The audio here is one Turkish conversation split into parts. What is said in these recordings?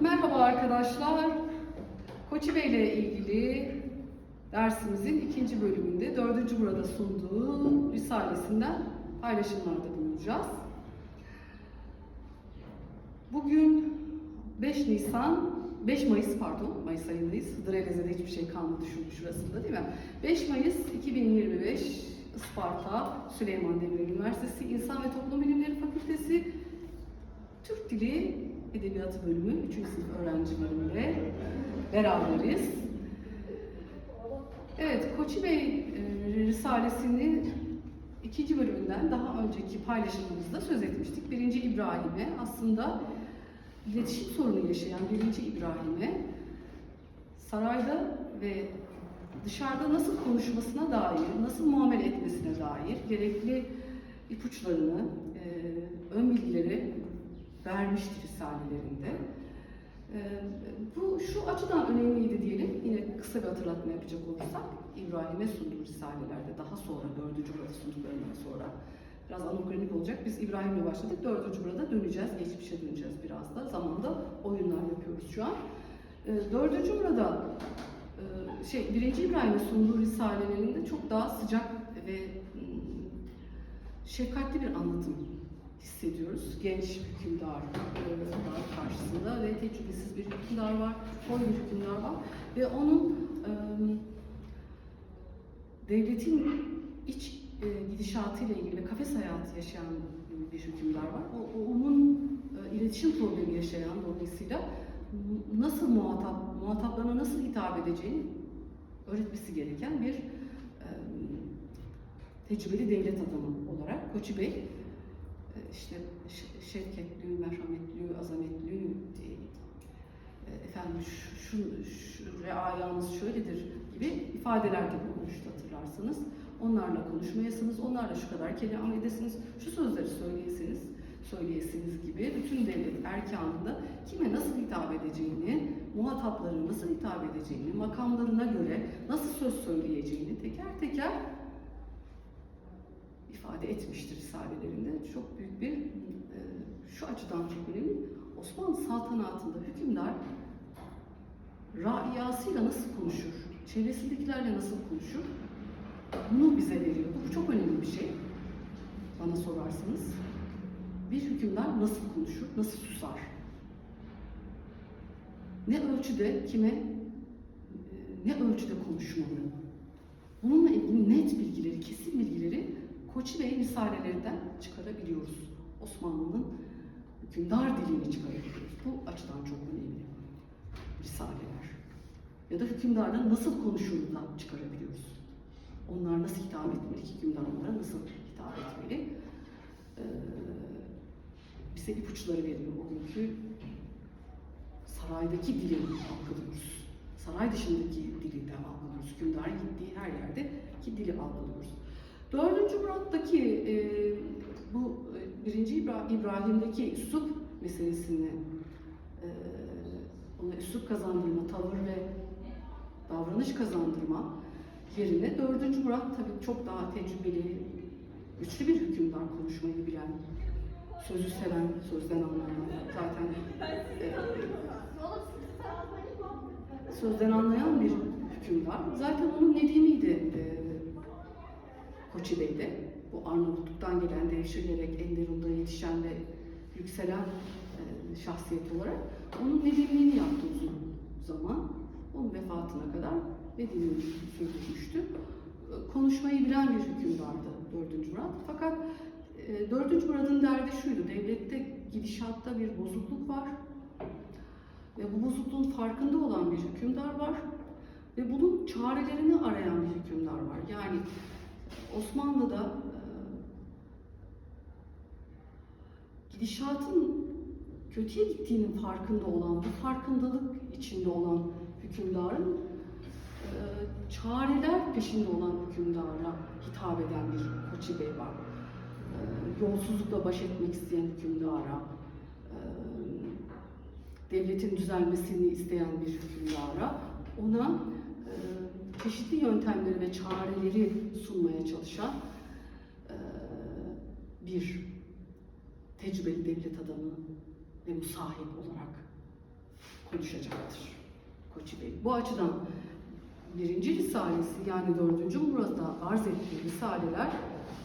Merhaba arkadaşlar. Koçi Bey ile ilgili dersimizin ikinci bölümünde dördüncü burada sunduğu risalesinden paylaşımlarda bulunacağız. Bugün 5 Nisan, 5 Mayıs pardon, Mayıs ayındayız. Dreleze'de hiçbir şey kalmadı şu şurasında değil mi? 5 Mayıs 2025 Isparta Süleyman Demirel Üniversitesi İnsan ve Toplum Bilimleri Fakültesi Türk Dili Edebiyatı bölümü 3. sınıf öğrencilerimle beraberiz. Evet, Koçi Bey e, Risalesi'nin ikinci bölümünden daha önceki paylaşımımızda söz etmiştik. Birinci İbrahim'e aslında iletişim sorunu yaşayan birinci İbrahim'e sarayda ve dışarıda nasıl konuşmasına dair, nasıl muamele etmesine dair gerekli ipuçlarını, e, ön bilgileri vermiştir risalelerinde. E, bu şu açıdan önemliydi diyelim, yine kısa bir hatırlatma yapacak olursak, İbrahim'e sunduğu risalelerde daha sonra, dördüncü burada sunduklarından sonra, biraz anokronik olacak. Biz İbrahim'le başladık, dördüncü burada döneceğiz, geçmişe döneceğiz biraz da. Zamanda oyunlar yapıyoruz şu an. E, dördüncü burada, e, şey, birinci İbrahim'e sunduğu risalelerinde çok daha sıcak ve mm, şefkatli bir anlatım hissediyoruz. Genç hükümdar karşısında ve tecrübesiz bir hükümdar var, koy bir hükümdar var ve onun devletin iç e, gidişatıyla ilgili ve kafes hayatı yaşayan bir hükümdar var. O, onun iletişim problemi yaşayan dolayısıyla nasıl muhatap, muhataplarına nasıl hitap edeceğini öğretmesi gereken bir tecrübeli devlet adamı olarak Koçi Bey işte ş- şefketli, merhametli, azametli, e, efendim şu, şu, reayanız şöyledir gibi ifadeler de bulunmuştu hatırlarsanız. Onlarla konuşmayasınız, onlarla şu kadar kelam edesiniz, şu sözleri söyleyesiniz, söyleyesiniz gibi bütün devlet erkanında kime nasıl hitap edeceğini, muhataplarına nasıl hitap edeceğini, makamlarına göre nasıl söz söyleyeceğini teker teker ifade etmiştir risalelerinde. Çok büyük bir, e, şu açıdan çok önemli, Osmanlı saltanatında hükümdar raiyasıyla nasıl konuşur, çevresindekilerle nasıl konuşur, bunu bize veriyor. Bu çok önemli bir şey, bana sorarsanız. Bir hükümdar nasıl konuşur, nasıl susar? Ne ölçüde kime, e, ne ölçüde konuşmalı? Bununla ilgili net bilgileri, kesin bilgileri Koçi Bey risalelerinden çıkarabiliyoruz. Osmanlı'nın hükümdar dilini çıkarabiliyoruz. Bu açıdan çok önemli risaleler. Ya da hükümdarla nasıl konuşulduğundan çıkarabiliyoruz. Onlar nasıl hitap etmeli, hükümdar onlara nasıl hitap etmeli? Ee, bize ipuçları veriyor o günkü saraydaki dili algılıyoruz. Saray dışındaki dili de algılıyoruz. Hükümdarın gittiği her yerde ki dili algılıyoruz. Dördüncü Murat'taki e, bu e, birinci İbra- İbrahim'deki üslup meselesini e, ona üslup kazandırma, tavır ve davranış kazandırma yerine dördüncü Murat tabii çok daha tecrübeli, güçlü bir hükümdar konuşmayı bilen, sözü seven, sözden anlayan, zaten e, sözden anlayan bir Koçi Bey'de. Bu Arnavutluk'tan gelen, devşirilerek Enderun'da yetişen ve yükselen e, şahsiyet olarak onun nedimliğini yaptı uzun zaman. Onun vefatına kadar nedimliğini sürdürmüştü. E, Konuşmayı bilen bir hükümdardı 4. Murat. Fakat e, 4. Murat'ın derdi şuydu, devlette gidişatta bir bozukluk var ve bu bozukluğun farkında olan bir hükümdar var ve bunun çarelerini arayan bir hükümdar var. Yani Osmanlı'da e, gidişatın kötüye gittiğinin farkında olan, bu farkındalık içinde olan hükümdarın e, çareler peşinde olan hükümdara hitap eden bir Koçi Bey var. E, Yolsuzlukla baş etmek isteyen hükümdara, devletin düzelmesini isteyen bir hükümdara ona çeşitli yöntemleri ve çareleri sunmaya çalışan bir tecrübeli devlet adamı ve musahip olarak konuşacaktır Koçi Bey. Bu açıdan birinci risalesi yani dördüncü Murat'a arz ettiği risaleler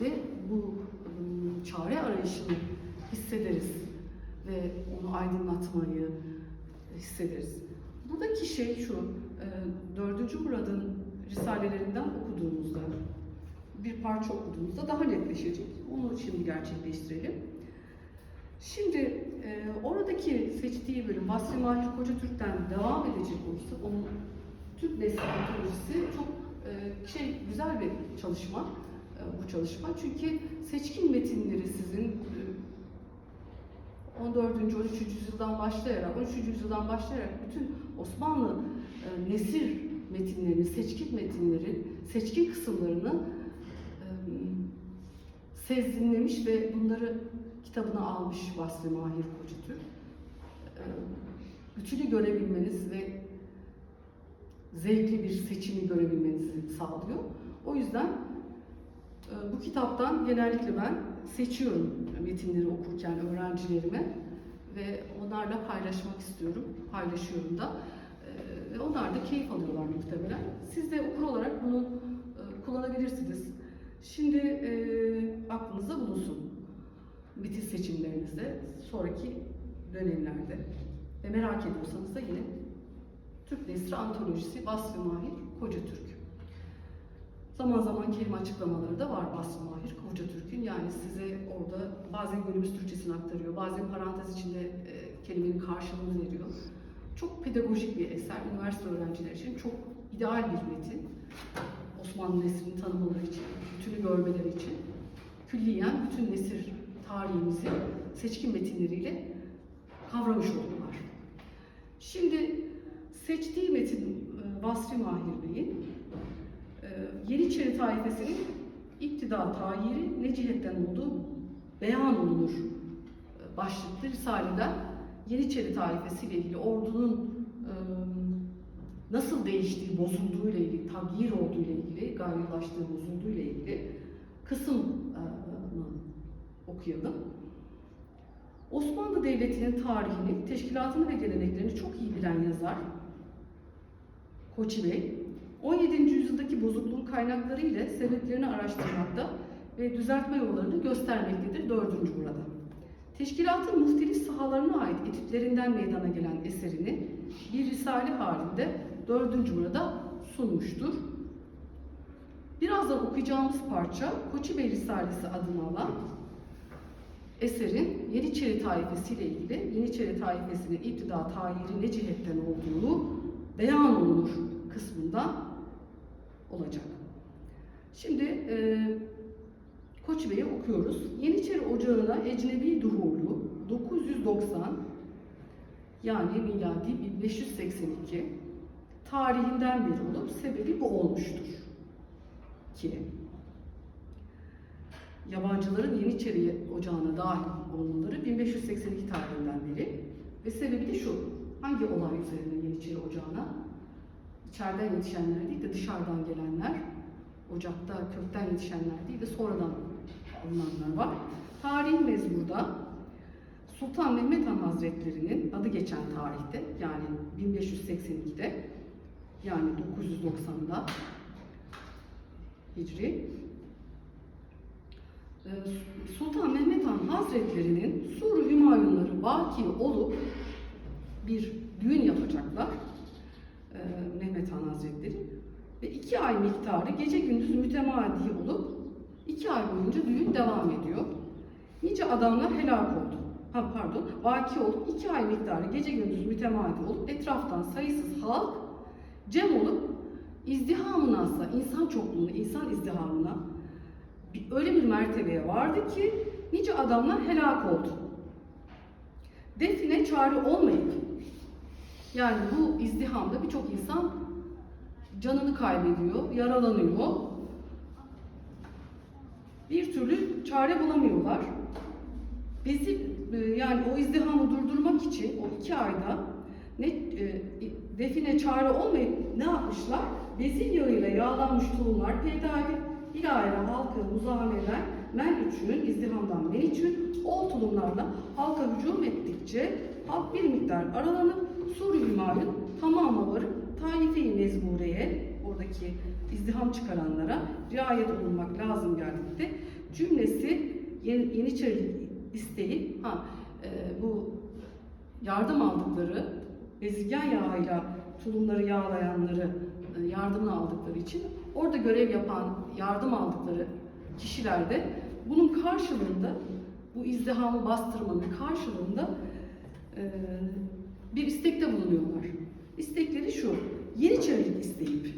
ve bu çare arayışını hissederiz ve onu aydınlatmayı hissederiz. Buradaki şey şu, e, dördüncü Murad'ın risalelerinden okuduğumuzda, bir parça okuduğumuzda daha netleşecek. Onu şimdi gerçekleştirelim. Şimdi e, oradaki seçtiği bölüm Basri Mahir Koca Türk'ten devam edecek olursa onun Türk nesli antolojisi çok e, şey güzel bir çalışma e, bu çalışma. Çünkü seçkin metinleri sizin 14. 13. yüzyıldan başlayarak 13. yüzyıldan başlayarak bütün Osmanlı e, nesir metinlerini, seçkin metinlerin seçkin kısımlarını e, sezginlemiş ve bunları kitabına almış Vasfi Mahir Kocatürk. E, bütünü görebilmeniz ve zevkli bir seçimi görebilmenizi sağlıyor. O yüzden e, bu kitaptan genellikle ben seçiyorum metinleri okurken öğrencilerime ve onlarla paylaşmak istiyorum, paylaşıyorum da. E, Ve onlar da keyif alıyorlar muhtemelen. Siz de okur olarak bunu e, kullanabilirsiniz. Şimdi e, aklınızda bulunsun. Metin seçimlerinizde, sonraki dönemlerde. Ve merak ediyorsanız da yine Türk Nesri Antolojisi Vasfi Mahir Koca Türk. Zaman zaman kelime açıklamaları da var Vasfi Mahir Koca Türk'ün. Yani size orada bazen günümüz Türkçesini aktarıyor, bazen parantez içinde e, kelimenin karşılığını veriyor. Çok pedagojik bir eser. Üniversite öğrencileri için çok ideal bir metin. Osmanlı nesrini tanımaları için, bütünü görmeleri için. Külliyen bütün nesir tarihimizi seçkin metinleriyle kavramış oldular. Şimdi seçtiği metin e, Vasfi Mahir Bey'in Yeniçeri taifesinin iktidar tayiri ne cihetten olduğu beyan olunur e, başlıklı Risale'den Yeniçeri taifesiyle ilgili ordunun e, nasıl değiştiği, bozulduğuyla ilgili, tagyir olduğuyla ilgili, gayrılaştığı, bozulduğuyla ilgili kısmını okuyalım. Osmanlı Devleti'nin tarihini, teşkilatını ve geleneklerini çok iyi bilen yazar Koçi Bey, 17. yüzyıldaki bozukluğun kaynakları ile sebeplerini araştırmakta ve düzeltme yollarını göstermektedir dördüncü burada. Teşkilatın muhtelif sahalarına ait etütlerinden meydana gelen eserini bir risale halinde dördüncü burada sunmuştur. Birazdan okuyacağımız parça Koçi Bey Risalesi adını alan eserin Yeniçeri taifesiyle ilgili Yeniçeri taifesinin iktidar tayiri ne cihetten olduğunu beyan olunur kısmında olacak. Şimdi e, Koç Bey'i okuyoruz. Yeniçeri Ocağı'na ecnebi duhulu 990 yani miladi 1582 tarihinden beri olup sebebi bu olmuştur ki yabancıların Yeniçeri Ocağı'na dahil olmaları 1582 tarihinden beri ve sebebi de şu, hangi olay üzerine Yeniçeri Ocağı'na içeriden yetişenler değil de dışarıdan gelenler, ocakta kökten yetişenler değil de sonradan alınanlar var. Tarihin mezmurda Sultan Mehmet Han Hazretleri'nin adı geçen tarihte yani 1582'de yani 990'da Hicri ee, Sultan Mehmet Han Hazretleri'nin Sur-u Hümayunları vaki olup bir düğün yapacaklar 2 ay miktarı gece gündüz mütemadi olup 2 ay boyunca düğün devam ediyor. Nice adamlar helak oldu. Ha pardon, vaki olup 2 ay miktarı gece gündüz mütemadi olup etraftan sayısız halk cem olup izdihamına aslında insan çokluğuna, insan izdihamına öyle bir mertebeye vardı ki nice adamlar helak oldu. Define çare olmayıp yani bu izdihamda birçok insan canını kaybediyor, yaralanıyor. Bir türlü çare bulamıyorlar. Bizi e, yani o izdihamı durdurmak için o iki ayda ne e, define çare olmayıp ne yapmışlar? Vezir yağıyla yağlanmış tohumlar peyda edip bilahare halkı muzameler men için, izdihamdan men için o tulumlarla halka hücum ettikçe halk bir miktar aralanıp Suri imarın tamamı varıp taife-i mezmureye, oradaki izdiham çıkaranlara riayet olunmak lazım geldiğinde cümlesi Yeni- Yeniçeri isteği, ha, e, bu yardım aldıkları bezirgan yağıyla tulumları yağlayanları e, yardımını aldıkları için orada görev yapan yardım aldıkları kişiler de bunun karşılığında bu izdihamı bastırmanın karşılığında e, bir istekte bulunuyorlar. İstekleri şu, Yeniçerilik isteyip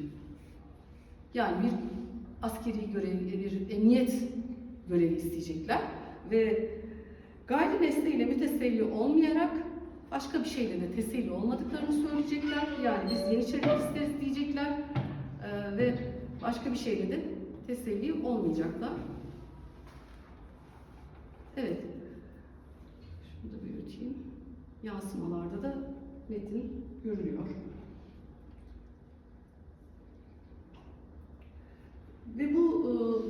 yani bir askeri görev, bir emniyet görevi isteyecekler ve gayri nesneyle müteselli olmayarak başka bir şeyle de teselli olmadıklarını söyleyecekler. Yani biz Yeniçerilik isteriz diyecekler Ee, ve başka bir şeyle de teselli olmayacaklar. Evet. Şunu da büyüteyim. Yansımalarda da metin görülüyor. Ve bu e,